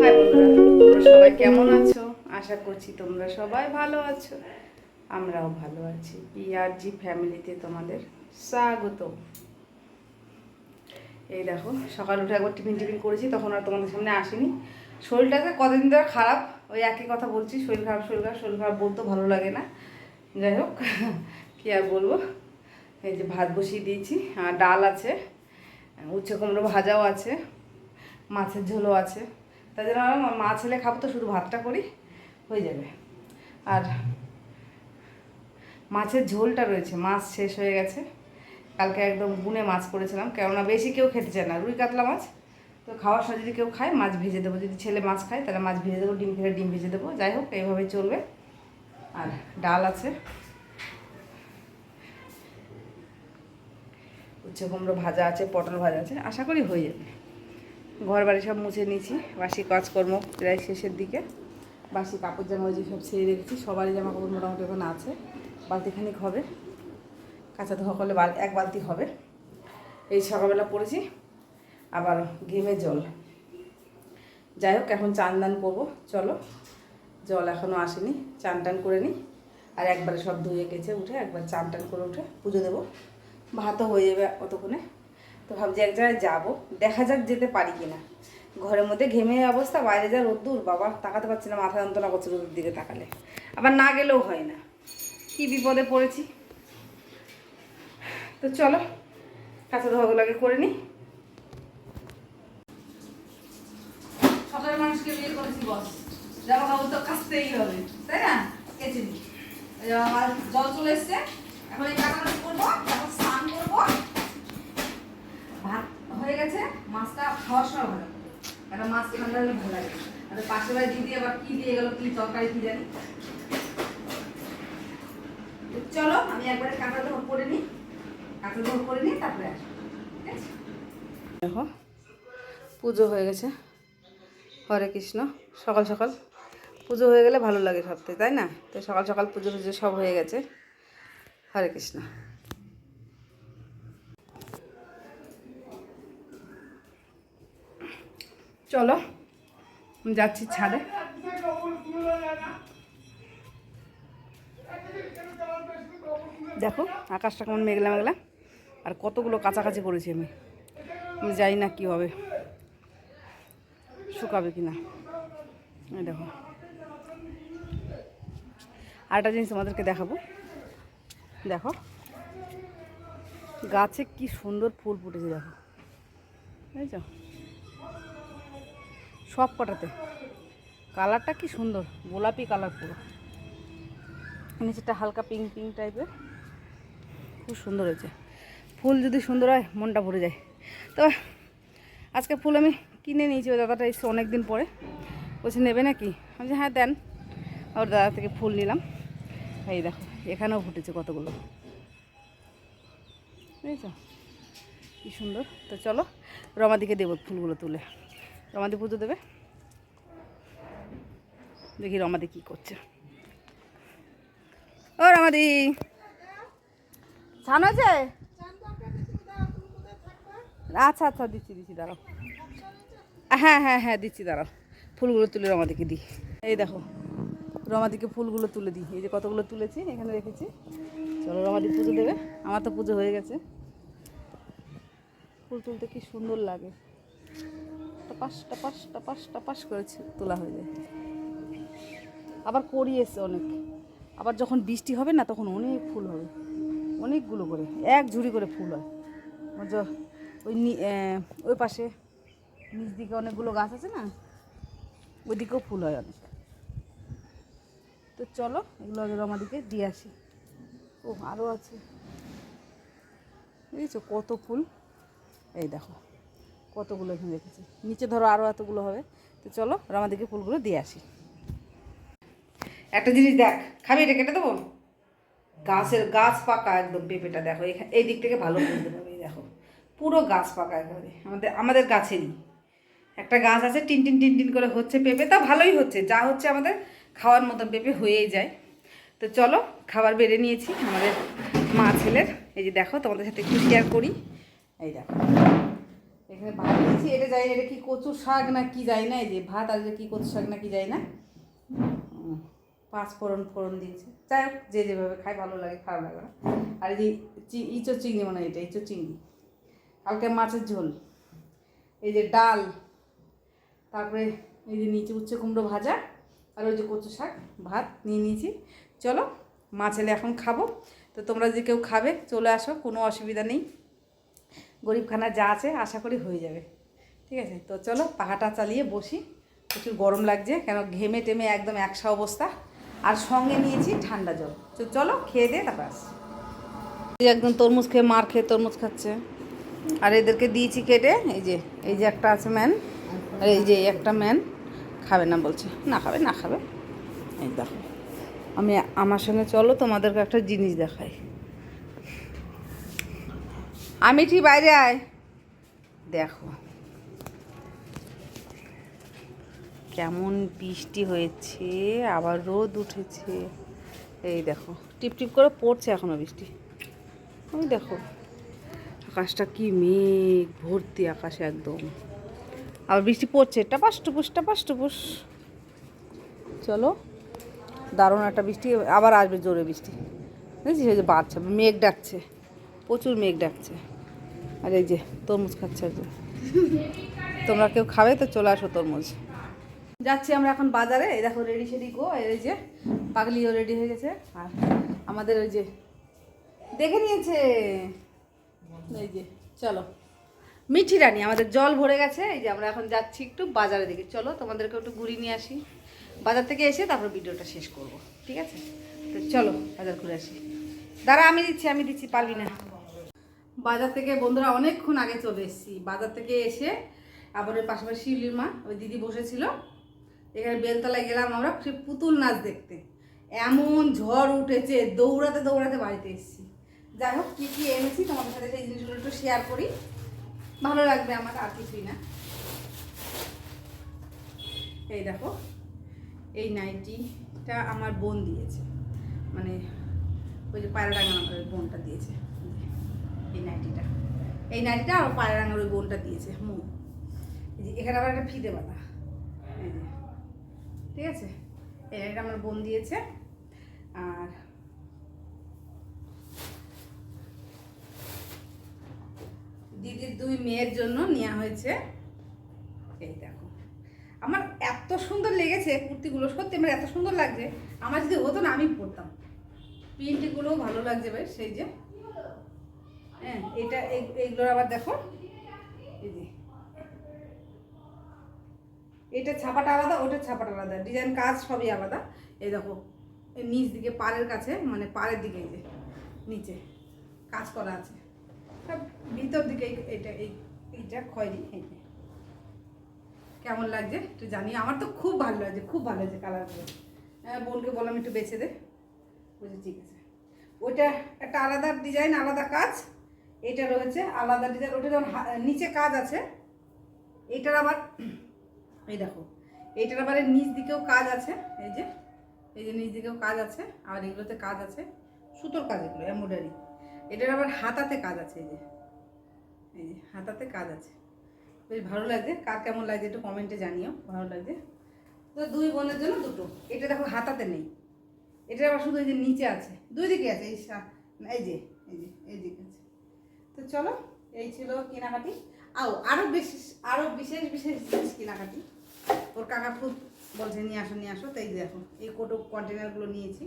High বন্ধুরা সবাই কেমন আছো? আশা করছি তোমরা সবাই ভালো আছো। আমরাও ভালো আছি। পিআরজি ফ্যামিলিতে তোমাদের স্বাগত। এই দেখো, সকাল উঠে একবার টিফিন টিফিন করেছি, তখন আর তোমাদের সামনে আসিনি। শরীরটাতে কদিন ধরে খারাপ, ওই একই কথা বলছি, শরীর খারাপ শরীর খারাপ শরীর খারাপ বলতে ভালো লাগে না। যাই হোক, কী আর বলব? এই যে ভাত বসিয়ে দিয়েছি, আর ডাল আছে উচ্ছে কুমড়ো ভাজাও আছে। মাছের ঝোলও আছে। তাই জন্য মাছ হলে খাব তো শুধু ভাতটা করি, হয়ে যাবে। আর মাছের ঝোলটা রয়েছে, মাছ শেষ হয়ে গেছে। কালকে একদম গুনে মাছ করেছিলাম, কেননা বেশি কেউ খেতে চায় না। রুই কাতলা মাছ, তো খাওয়ার সময় যদি কেউ খায়, মাছ ভেজে দেবো। যদি ছেলে মাছ খায়, তাহলে মাছ ভেজে দেবো, ডিম খেলে ডিম ভেজে দেবো। যাই হোক, এইভাবেই চলবে। আর ডাল আছে। উচ্ছে কুমড়ো ভাজা আছে, পটল ভাজা আছে, আশা করি হয়ে যাবে। ঘর বাড়ি সব মুছে নিয়েছি, বাসি কাজকর্ম প্রায় শেষের দিকে। বাসি কাপড় জামা ওই যে সব ছেড়ে রেখেছি সবারই জামা কাপড় মোটামুটি এখন আছে। বালতিখানিক হবে, কাঁচা ধোয়া করলে বাল এক বালতি হবে। এই সকালবেলা পড়েছি, আবার ঘেমে জল। যাই হোক, এখন চান দান করব, চলো। জল এখনও আসেনি, চান টান করে নিই আর একবারে সব ধুয়ে গেছে উঠে, একবার চান টান করে উঠে পুজো দেবো। ভাতও হয়ে যাবে অতক্ষণে। তো ভাবছি এক জায়গায় যাব। দেখা যাক যেতে পারি কিনা। ঘরের মধ্যে ঘেমে অবস্থা, বাইরে যা রোদ্দুর, বাবা, তাকাতে পারছি না, মাথা যন্ত্রণা করছে রোদের দিকে তাকালে। আবার না গেলেও হয় না। কি বিপদে পড়েছি? তো চলো, কাঁচা ধোয়াগুলোকে করে নিই মানুষকে বিয়ে করেছি, বস। জামা তো কাচতেই হবে, তাই না? কেচে নি। জল চলে এসছে, এখন এই কাটাকাটি করব, তারপর স্নান করব। মাছটা খাওয়ার সময় ভালো একটা মাছ ঠান্ডা হলে ভালো লাগে। আর পাশে বাড়ি দিদি আবার কি দিয়ে গেল, কি তরকারি কি জানি। চলো, আমি একবারে কাঁচা ধোয়া করে নিই। কাঁচা ধোয়া করে নিই তারপরে আসব? দেখো, পুজো হয়ে গেছে। হরে কৃষ্ণ। সকাল সকাল পুজো হয়ে গেলে ভালো লাগে সবথেকে তাই না? তো সকাল সকাল পুজো পুজো সব হয়ে গেছে। হরে কৃষ্ণ। চলো যাচ্ছি ছাদে। দেখো, আকাশটা কেমন মেঘলা মেঘলা। আর কতগুলো কাছাকাছি করেছি আমি। আমি জানি না কী হবে। শুকাবে কি না দেখো। আরেকটা জিনিস তোমাদেরকে দেখাবো। দেখো। গাছে কি সুন্দর ফুল ফুটেছে, দেখো। বুঝেছ সব কটাতে। কালারটা কি সুন্দর, গোলাপি কালার পুরো। নিচেটা হালকা পিঙ্ক পিঙ্ক টাইপের খুব সুন্দর হয়েছে। ফুল যদি সুন্দর হয়, মনটা ভরে যায়। তো আজকে ফুল আমি কিনে নিয়েছি, ওই দাদাটা এসে অনেক দিন পরে। বলছে, নেবে নাকি? আমি হ্যাঁ দেন। ওর দাদা থেকে ফুল নিলাম। এই দেখো, এখানেও ফুটেছে কতগুলো। বুঝেছ? কি সুন্দর। তো চলো রমাদিকে দেবো ফুলগুলো তুলে। রমাদি পুজো দেবে। দেখি রমাদি কী করছে। ও রমাদি। ছান আছে? আচ্ছা আচ্ছা দিচ্ছি দিচ্ছি, দাঁড়াও। হ্যাঁ হ্যাঁ হ্যাঁ দিচ্ছি, দাঁড়াও। ফুলগুলো তুলে রমাদিকে দিই। এই দেখো, রমাদিকে ফুলগুলো তুলে দিই। এই যে কতগুলো তুলেছি, এখানে রেখেছি। চলো রমাদি পুজো দেবে। আমার তো পুজো হয়ে গেছে। ফুল তুলতে কি সুন্দর লাগে। টাপাস টাপাস টাপাস টাপাস করেছে, তোলা হয়ে যায়। আবার করি এসছে অনেক। আবার যখন বৃষ্টি হবে না, তখন অনেক ফুল হবে। অনেকগুলো করে, এক ঝুড়ি করে ফুল হয়। ওই ওই পাশে, নিচ দিকে অনেকগুলো গাছ আছে না, ওইদিকেও ফুল হয় অনেক। তো চলো, এগুলো আগে রমাদিকে দিয়ে আসি। ও আরও আছে। বুঝেছ কত ফুল। এই দেখো। কতগুলো এখানে রেখেছি নিচে ধরো আরও এতগুলো হবে। তো চলো রমাদিকে ফুলগুলো দিয়ে আসি। একটা জিনিস দেখ, খাবি এটা কেটে দেবো? গাছের গাছ পাকা একদম পেঁপেটা, দেখো এখানে এই দিক থেকে ভালো বুঝতে পারবে দেখো। পুরো গাছ পাকা একেবারে। আমাদের আমাদের গাছেরই। একটা গাছ আছে, টিন টিন টিন টিন করে হচ্ছে পেঁপে, তা ভালোই হচ্ছে। যা হচ্ছে আমাদের খাওয়ার মতন পেঁপে হয়েই যায়। তো চলো, খাবার বেড়ে নিয়েছি আমাদের মা ছেলের। এই যে দেখো, তোমাদের সাথে একটু শেয়ার করি। এই দেখো। এখানে ভাত দিয়েছি, এটা যাই না, এটা কি কচু শাক না কি যাই না, এই যে ভাত আর কি কচু শাক না কি যাই না। পাঁচ ফোড়ন ফোড়ন দিয়েছে। যাই হোক, যে যেভাবে খায়, ভালো লাগে, খারাপ লাগে না। আর এই যে চি- ইঁচড় চিংড়ি মানে এটা, ইঁচড় চিংড়ি। কালকে মাছের ঝোল। এই যে ডাল। তারপরে এই যে নিচে উচ্ছে কুমড়ো ভাজা, আর ওই যে কচু শাক, ভাত নিয়ে নিয়েছি। চলো মাছ এলে এখন খাব। তো তোমরা যে কেউ খাবে, চলে আসো, কোনো অসুবিধা নেই। গরিবখানা যা আছে, আশা করি হয়ে যাবে। ঠিক আছে? তো চলো পাহাটা চালিয়ে বসি। প্রচুর গরম লাগছে, কেন ঘেমে টেমে একদম একসা অবস্থা। আর সঙ্গে নিয়েছি ঠান্ডা জল। তো চলো, খেয়ে দিয়ে তারপর আসি। একদম তরমুজ খেয়ে, মার খেয়ে তরমুজ খাচ্ছে। আর এদেরকে দিয়েছি কেটে, এই যে এই যে একটা আছে ম্যান, আর এই যে একটা ম্যান খাবে না বলছে। না খাবে না খাবে। এই দেখো। আমি আমার সঙ্গে চলো, তোমাদেরকে একটা জিনিস দেখাই। আমি ঠিক বাইরে আয়। দেখো। কেমন বৃষ্টি হয়েছে, আবার রোদ উঠেছে। এই দেখো, টিপ টিপ করে পড়ছে এখনও বৃষ্টি। ওই দেখো, আকাশটা কি মেঘ, ভর্তি আকাশে একদম। আবার বৃষ্টি পড়ছে, টাপাস টুপুস টাপাস টুপুস। চলো, দারুণ একটা বৃষ্টি, আবার আসবে জোরে বৃষ্টি। বুঝেছিস? যে বাড়ছে, মেঘ ডাকছে, প্রচুর মেঘ ডাকছে। আর এই যে, তরমুজ খাচ্ছে আর তোমরা কেউ খাবে তো চলে আসো তরমুজ। যাচ্ছি আমরা এখন বাজারে। এই দেখো রেডি সেডি গো। এই যে, পাগলিও রেডি হয়ে গেছে। আর আমাদের ওই যে, দেখে নিয়েছে। এই যে, চলো। মিঠি রানী, আমাদের জল ভরে গেছে। এই যে আমরা এখন যাচ্ছি একটু বাজারে দিকে। চলো তোমাদেরকে একটু ঘুরিয়ে নিয়ে আসি। বাজার থেকে এসে তারপর ভিডিওটা শেষ করব। ঠিক আছে? তো চলো, বাজার ঘুরে আসি। দাঁড়া, আমি দিচ্ছি আমি দিচ্ছি, পারবি না। বাজার থেকে বন্ধুরা অনেকক্ষণ আগে চলে এসেছি। বাজার থেকে এসে আবার ওই পাশাপাশি শিউলির মা, ওই দিদি বসেছিল। এখানে বেলতলায় গেলাম আমরা, সে পুতুল নাচ দেখতে। এমন ঝড় উঠেছে, দৌড়াতে দৌড়াতে বাড়িতে এসেছি। যাই হোক, কী কী এনেছি তোমাদের সাথে সেই জিনিসগুলো একটু শেয়ার করি। ভালো লাগবে আমার, আর কিছুই না। এই দেখো, এই নাইটিটা আমার বোন দিয়েছে। মানে ওই যে পায়রা আমার বোনটা দিয়েছে। এই নাইটিটা। এই নাইটিটা আর পায়রা ডাঙার ওই বোনটা দিয়েছে, মু। এখানে আবার একটা ফিতে বাঁধা। ঠিক আছে? এই নাইটিটা আমার বোন দিয়েছে, আর দিদির দুই মেয়ের জন্য নেওয়া হয়েছে। এই দেখো। আমার এত সুন্দর লেগেছে কুর্তিগুলো, সত্যি আমার এত সুন্দর লাগছে। আমার যদি হতো না, আমি পরতাম। প্রিন্টগুলোও ভালো লাগছে ভাই, সেই যে। হ্যাঁ এটা এইগুলোর আবার দেখো। এটা ছাপাটা আলাদা, ওটা ছাপাটা আলাদা। ডিজাইন কাজ সবই আলাদা। এই দেখো নিচ দিকে পাড়ের কাছে মানে পাড়ের দিকে এই যে, নিচে কাজ করা আছে। সব ভিতর দিকে এটা এই এইটা খয়েরি কেমন লাগছে একটু জানি আমার তো খুব ভালো লাগছে, খুব ভালো লাগছে কালারগুলো। হ্যাঁ বোনকে বললাম একটু বেছে দে। বুঝে ঠিক আছে। ওইটা একটা আলাদা ডিজাইন, আলাদা কাজ। এটা রয়েছে, আলাদা ডিজাইন ওটা যেমন নিচে কাজ আছে। এটার আবার, এই দেখো এইটার আবার নিচ দিকেও কাজ আছে, এই যে এই যে নিচ দিকেও কাজ আছে, আর এগুলোতে কাজ আছে সুতোর কাজ এগুলো এমব্রয়ডারি এটার আবার হাতাতে কাজ আছে, এই যে এই যে, হাতাতে কাজ আছে। বেশ ভালো লাগছে, কার কেমন লাগছে একটু কমেন্টে জানিও, ভালো লাগছে। তো দুই বোনের জন্য দুটো, এটা দেখো হাতাতে নেই। এটা আবার শুধু এই যে নিচে আছে, দুই দিকে আছে, এই এই যে এই যে, এই দিকে আছে। তো চলো, এই ছিল কেনাকাটি। আও আরও বিশেষ আরও বিশেষ বিশেষ জিনিস কেনাকাটি। ওর কাকা খুব বলছে, নিয়ে আসো নিয়ে আসো। তাই দেখো, এই কোটো কন্টেনারগুলো নিয়েছি।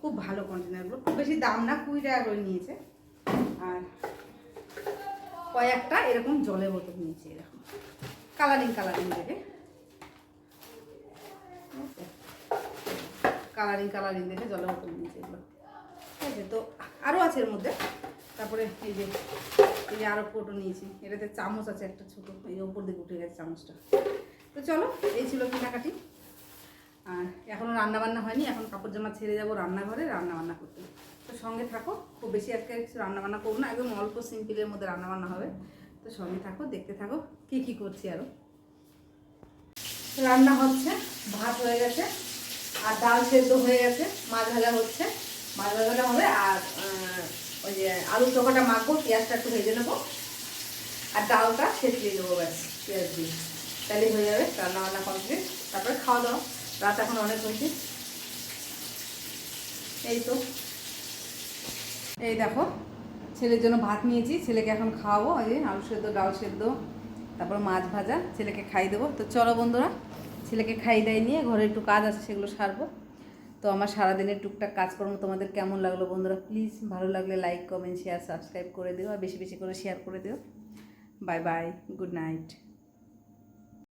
খুব ভালো কন্টেনারগুলো খুব বেশি দাম না, কুড়ি টাকা করে নিয়েছে। আর কয়েকটা এরকম জলের বোতল নিয়েছি এরকম কালারিং কালারিং দেখে কালারিং কালারিং দেখে জলের বোতল নিয়েছি এগুলো। ঠিক আছে তো আরও আছে এর মধ্যে। তারপরে এই যে এই যে আরও ফটো নিয়েছি। এটাতে চামচ আছে, একটা ছোটো। এই ওপর দিকে উঠে গেছে চামচটা। তো চলো, এই ছিল কেনাকাটি। আর এখনও রান্নাবান্না হয়নি, এখন কাপড় জামা ছেড়ে যাব রান্নাঘরে, রান্নাবান্না করতে। তো সঙ্গে থাকো, খুব বেশি আজকে কিছু রান্নাবান্না করব না, একদম অল্প সিম্পলের মধ্যে রান্নাবান্না হবে। তো সঙ্গে থাকো, দেখতে থাকো, কী কী করছি আরও রান্না হচ্ছে, ভাত হয়ে গেছে, আর ডাল সেদ্ধ হয়ে গেছে, মাছ ভাজা হচ্ছে। মাছ ভাজাটা হবে, আর ওই যে আলু চোখাটা মাখবো, পেঁয়াজটা একটু ভেজে নেব, আর ডালটা ছেঁচড়িয়ে দেবো ব্যাস, পেঁয়াজ দিয়ে। তাহলে হয়ে যাবে রান্না বান্না কমপ্লিট তারপরে খাওয়া দাওয়া, রাত এখন অনেক হয়েছে। এই তো। এই দেখো, ছেলের জন্য ভাত নিয়েছি, ছেলেকে এখন খাওয়াবো, ওই যে আলু সেদ্ধ, ডাল সেদ্ধ, তারপর মাছ ভাজা, ছেলেকে খাই দেবো। তো চলো বন্ধুরা, ছেলেকে খাই দাই নিয়ে ঘরে একটু কাজ আছে, সেগুলো সারবো। তো আমার সারাদিনের টুকটাক কাজকর্ম তোমাদের কেমন লাগল বন্ধুরা? প্লিজ ভালো লাগলে লাইক কমেন্ট শেয়ার সাবস্ক্রাইব করে দিও আর বেশি বেশি করে শেয়ার করে দিও। Bye bye good night